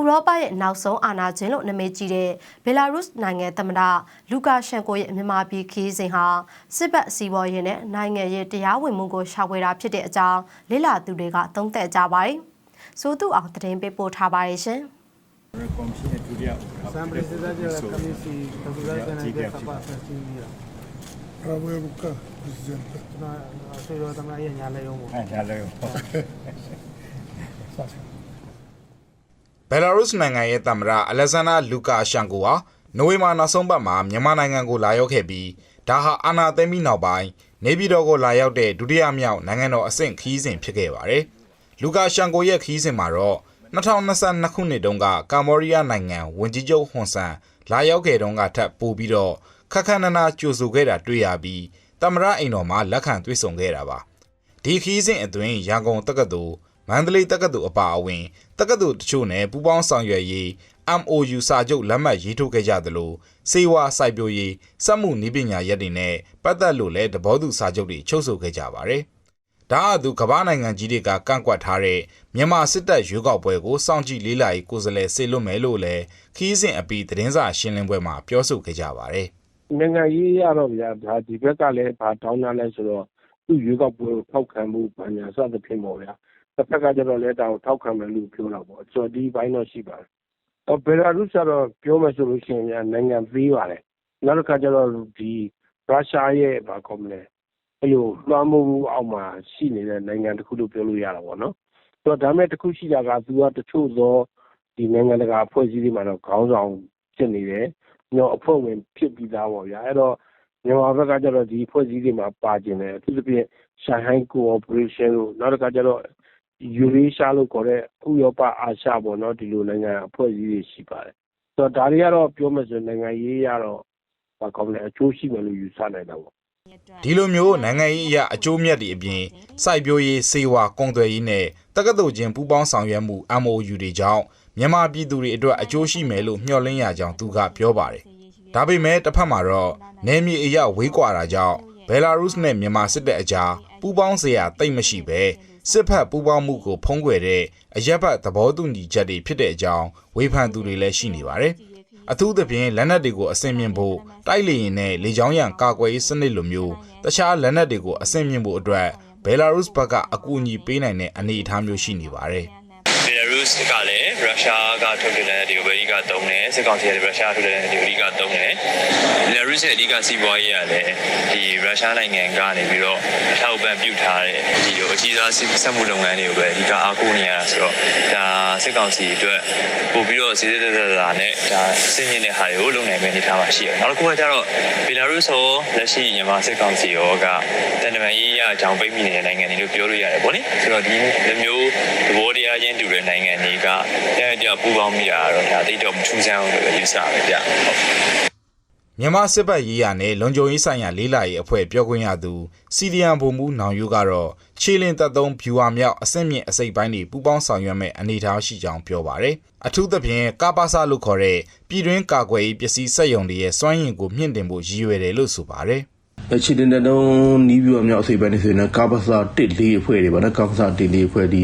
ဥရောပရဲ့နောက်ဆုံးအာဏာရှင်လို့နာမည်ကြီးတဲ့ဘယ်လာရုစ်နိုင်ငံသမ္မတလူကာရှန်ကိုရဲ့မြန်မာပြည်ခီးစဉ်ဟာစစ်ဘက်စီးပွားရေးနဲ့နိုင်ငံရေးတရားဝင်မှုကိုရှာဖွေတာဖြစ်တဲ့အကြောင်းလေ့လာသူတွေကသုံးသပ်ကြပါတယ်။စိုးသူအောင်သတင်းပေးပို့ထားပါတယ်ရှင်။ Comisione Giulia Сам председатель комиссии государственной безопасности мира. правая рука президента. ကျွန်တော်ဆွေတော်သမ္မတရဲ့ညာလက်ရုံး ဘယ်လာရုစ်နိုင်ငံရဲ့သမ္မတအလက်ဇန်နာလူကာရှန်ကိုဟာနိုဝင်ဘာနောက်ဆုံးပတ်မှာမြန်မာနိုင်ငံကိုလာရောက်ခဲ့ပြီးဒါဟာအာဏာသိမ်းပြီးနောက်ပိုင်းနေပြည်တော်ကိုလာရောက်တဲ့ဒုတိယမြောက်နိုင်ငံတော်အဆင့်ခီးစဉ်ဖြစ်ခဲ့ပါတယ်။လူကာရှန်ကိုရဲ့ခီးစဉ်မှာတော့2022ခုနှစ်တုန်းကကမ္ဘောဒီးယားနိုင်ငံဝန်ကြီးချုပ်ဟွန်ဆန်လာရောက်ခဲ့တုန်းကထပ်ပိုပြီးတော့ခက်ခက်နနာကြိုဆိုခဲ့တာတွေ့ရပြီးသမ္မတအိမ်တော်မှာလက်ခံတွေ့ဆုံခဲ့တာပါ။ဒီခီးစဉ်အတွင်းရန်ကုန်တက္ကသိုလ် မန္တလေးတက္ကသိုလ်အပါအဝင်တက္ကသိုလ်တချို့နဲ့ပူးပေါင်းဆောင်ရွက်ရေး MOU စာချုပ်လက်မှတ်ရေးထိုးခဲ့ကြသလိုစေဝါစိုက်ပျိုးရေးစက်မှုနည်းပညာရပ်တွေနဲ့ပတ်သက်လို့လည်းသဘောတူစာချုပ်တွေချုပ်ဆိုခဲ့ကြပါတယ်။ဒါအတူကမ္ဘာနိုင်ငံကြီးတွေကကန့်ကွက်ထားတဲ့မြန်မာစစ်တပ်ရွေးကောက်ပွဲကိုစောင့်ကြည့်လေးလာရေးကိုယ်စားလှယ်ဆေလွတ်မယ်လို့လည်းခီးစဉ်အပီးသတင်းစာရှင်းလင်းပွဲမှာပြောဆိုခဲ့ကြပါတယ်။နိုင်ငံရေးရတော့ဗျာဒါဒီဘက်ကလည်းဘာတောင်းတာလဲဆိုတော့သူ့ရွေးကောက်ပွဲကိုထောက်ခံမှုပညာစသဖြင့်ပေါ့ဗျာ တစ်ဖက်ကကျတော့လည်းဒါကိုထောက်ခံမယ်လို့ပြောတာပေါ့ဆိုတော့ဒီဘိုင်းတော့ရှိပါတယ်အော်ဘယ်လာရုစ်ကတော့ပြောမယ်ဆိုလို့ရှိရင်ဗျာနိုင်ငံသေးပါတယ်နောက်တစ်ခါကျတော့ဒီရုရှားရဲ့ဘာကောမလဲအဲ့လိုလွှမ်းမိုးမှုအောက်မှာရှိနေတဲ့နိုင်ငံတစ်ခုလို့ပြောလို့ရတာပေါ့နော်ဆိုတော့ဒါမဲ့တစ်ခုရှိတာကသူကတချို့သောဒီနိုင်ငံတကာအဖွဲ့အစည်းတွေမှာတော့ခေါင်းဆောင်ဖြစ်နေတယ်ညောအဖွဲ့ဝင်ဖြစ်ပြီးသားပေါ့ဗျာအဲ့တော့မြန်မာဘက်ကကျတော့ဒီဖွဲ့စည်းတွေမှာပါကျင်တယ်အထူးသဖြင့် Shanghai Cooperation လို့နောက်တစ်ခါကျတော့ Eurasia လို့ခေါ်တဲ့ဥရောပအာရှပေါ့နော်ဒီလိုနိုင်ငံအဖွဲ့အစည်းတွေရှိပါတယ်ဆိုတော့ဒါတွေကတော့ပြောမယ်ဆိုရင်နိုင်ငံရေးရတော့ဘာကောင်းလဲအကျိုးရှိမယ်လို့ယူဆနိုင်တာပေါ့ဒီလိုမျိုးနိုင်ငံရေးအရာအကျိုးမြတ်တွေအပြင်စိုက်ပျိုးရေးစေဝါကုန်သွယ်ရေးနဲ့တက္ကသိုလ်ချင်းပူးပေါင်းဆောင်ရွက်မှု MOU တွေကြောင့်မြန်မာပြည်သူတွေအတွက်အကျိုးရှိမယ်လို့မျှော်လင့်ရကြောင်းသူကပြောပါတယ်။ဒါပေမဲ့တစ်ဖက်မှာတော့နယ်မြေအရာဝေးကွာတာကြောင့်ဘယ်လာရုစ်နဲ့မြန်မာစစ်တပ်အကြားပူးပေါင်းစရာတိတ်မရှိပဲ စစ်ဖက်ပူးပေါင်းမှုကိုဖုံးကွယ်တဲ့အရက်ဘတ်သဘောတူညီချက်တွေဖြစ်တဲ့အကြောင်းဝေဖန်သူတွေလည်းရှိနေပါတယ်။အထူးသဖြင့်လက်နက်တွေကိုအစင်မြင့်ဖို့တိုက်လေရင်နဲ့လေကြောင်းရန်ကာကွယ်ရေးစနစ်လိုမျိုးတခြားလက်နက်တွေကိုအစင်မြင့်ဖို့အတွက်ဘယ်လာရုစ်ဘက်ကအကူအညီပေးနိုင်တဲ့အနေအထားမျိုးရှိနေပါတယ်။ ဘယ်လာရုစ်ကလည်းရုရှားကထုတ်တဲ့လက်တွေကိုပဲအဓိကသုံးတယ်စစ်ကောင်စီကလည်းရုရှားထုတ်တဲ့လက်တွေကိုအဓိကသုံးတယ်ဘယ်လာရုစ်ရဲ့အဓိကစီးပွားရေးကလည်းဒီရုရှားနိုင်ငံကနေပြီးတော့အထောက်အပံ့ပြုထားတဲ့ဒီလိုအကြီးစားစက်မှုလုပ်ငန်းတွေကိုပဲအဓိကအားကိုးနေရတာဆိုတော့ဒါ စစ်ကောင်စီအတွက်ပို့ပြီးတော့စီးစစ်တက်တက်တာနဲ့ဒါစစ်ညစ်တဲ့ဟာတွေကိုလုပ်နိုင်မယ့်အနေအထားမှာရှိတယ်နောက်တစ်ခုကကျတော့ဘယ်လာရုစ်ဟောလက်ရှိမြန်မာစစ်ကောင်စီရောကတန်တမာရေးရအကြောင်းပိတ်မိနေတဲ့နိုင်ငံတွေလို့ပြောလို့ရတယ်ဗောလေဆိုတော့ဒီလိုမျိုးသဘောတရားချင်းတူတဲ့နိုင်ငံတွေကတဲ့ကြောက်ပူပေါင်းမိတာတော့ဒါတိတ်တော့မထူးဆန်းဘူးလို့ပဲယူဆပါဗျဟုတ် မြန်မာစစ်ဘက်ရေးရာနဲ့လုံခြုံရေးဆိုင်ရာလေးလာရေးအဖွဲ့ပြောခွင့်ရသူစီဒီယန်ဗိုလ်မှူးနောင်ယူကတော့ခြေလင်းသက်သုံးဗျူဟာမြောက်အဆင့်မြင့်အစိပ်ပိုင်းတွေပူးပေါင်းဆောင်ရွက်မဲ့အနေအထားရှိကြောင်းပြောပါတယ်။အထူးသဖြင့်ကာပါစာလို့ခေါ်တဲ့ပြည်တွင်းကာကွယ်ရေးပစ္စည်းစက်ရုံတွေရဲ့စွမ်းရည်ကိုမြင့်တင်ဖို့ရည်ရွယ်တယ်လို့ဆိုပါတယ်။အ ခြေတင်တဲ့တုံးနီးပြီးတော့မြောက်အစိပ်ပိုင်းနေဆိုရင်လည်းကာပစာ1 4အဖွဲ့တွေပါနော်ကာပစာ1 4အဖွဲ့ဒီ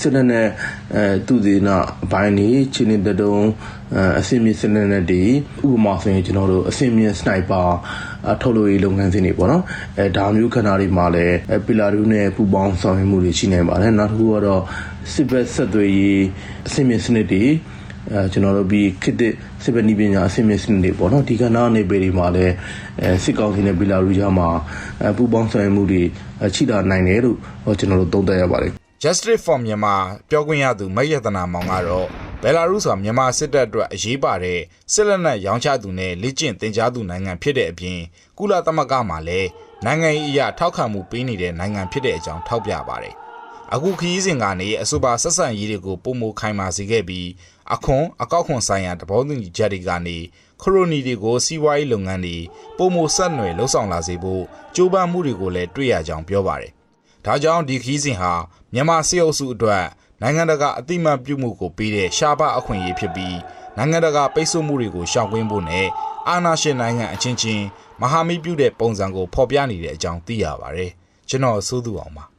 စစ်တပ်နဲ့အဲသူဒီနာအပိုင်းနေခြေတင်တဲ့တုံးအဆင့်မြင့်စစ်တပ်နဲ့ဒီဥပမာဆိုရင်ကျွန်တော်တို့အဆင့်မြင့်စနိုက်ပါထုတ်လို့ရေးလုပ်ငန်းစဉ်တွေပေါ့နော်အဲဒါမျိုးခဏတွေမှာလည်းပီလာဒူးနဲ့ပူပေါင်းဆောင်ရွက်မှုတွေရှိနေပါတယ်နောက်တစ်ခုကတော့စစ်ဘက်ဆက်သွယ်ရေးအဆင့်မြင့်စနစ်တွေ အဲကျွန်တော်တို့ပြီးခစ်တဲ့စစ်ဘက်နီးပညာအဆင့်မြင့်စနစ်တွေပေါ့နော်ဒီကနာနေပေဒီမှာလည်းအဲစစ်ကောင်စီနဲ့ဘီလာရူဂျာမှာအပူပေါင်းဆောင်ရွက်မှုတွေချိတာနိုင်တယ်လို့ကျွန်တော်တို့သုံးသပ်ရပါတယ် Justice for Myanmar ပြောခွင့်ရသူမယတနာမောင်ကတော့ဘယ်လာရုစ်ဟာမြန်မာစစ်တပ်အတွက်အရေးပါတဲ့စစ်လက်နက်ရောင်းချသူနဲ့လက်ကျင့်တင် जा သူနိုင်ငံဖြစ်တဲ့အပြင်ကုလသမဂ္ဂမှာလည်းနိုင်ငံရေးအရာထောက်ခံမှုပေးနေတဲ့နိုင်ငံဖြစ်တဲ့အကြောင်းထောက်ပြပါတယ်။ အခုခရီးစဉ်ကနေအဆိုပါဆက်ဆံရေးတွေကိုပုံမခိုင်မာစေခဲ့ပြီးအခွန်အကောက်ခွန်ဆိုင်ရာတဘောတူညီချက်တွေကနေခရိုနီတွေကိုစီးပွားရေးလုပ်ငန်းတွေပုံမဆက်နွယ်လှုပ်ဆောင်လာစေဖို့ကြိုးပမ်းမှုတွေကိုလည်းတွေ့ရကြောင်းပြောပါတယ်။ဒါကြောင့်ဒီခီးစဉ်ဟာမြန်မာစစ်အုပ်စုအတွက်နိုင်ငံတကာအသိမှတ်ပြုမှုကိုပေးတဲ့ရှားပအခွင့်အရေးဖြစ်ပြီးနိုင်ငံတကာပိတ်ဆို့မှုတွေကိုရှောင်ကွင်းဖို့နဲ့အာဏာရှင်နိုင်ငံအချင်းချင်းမဟာမိတ်ပြုတဲ့ပုံစံကိုဖော်ပြနေတဲ့အကြောင်းသိရပါတယ်။ကျွန်တော်စိုးသူအောင်ပါ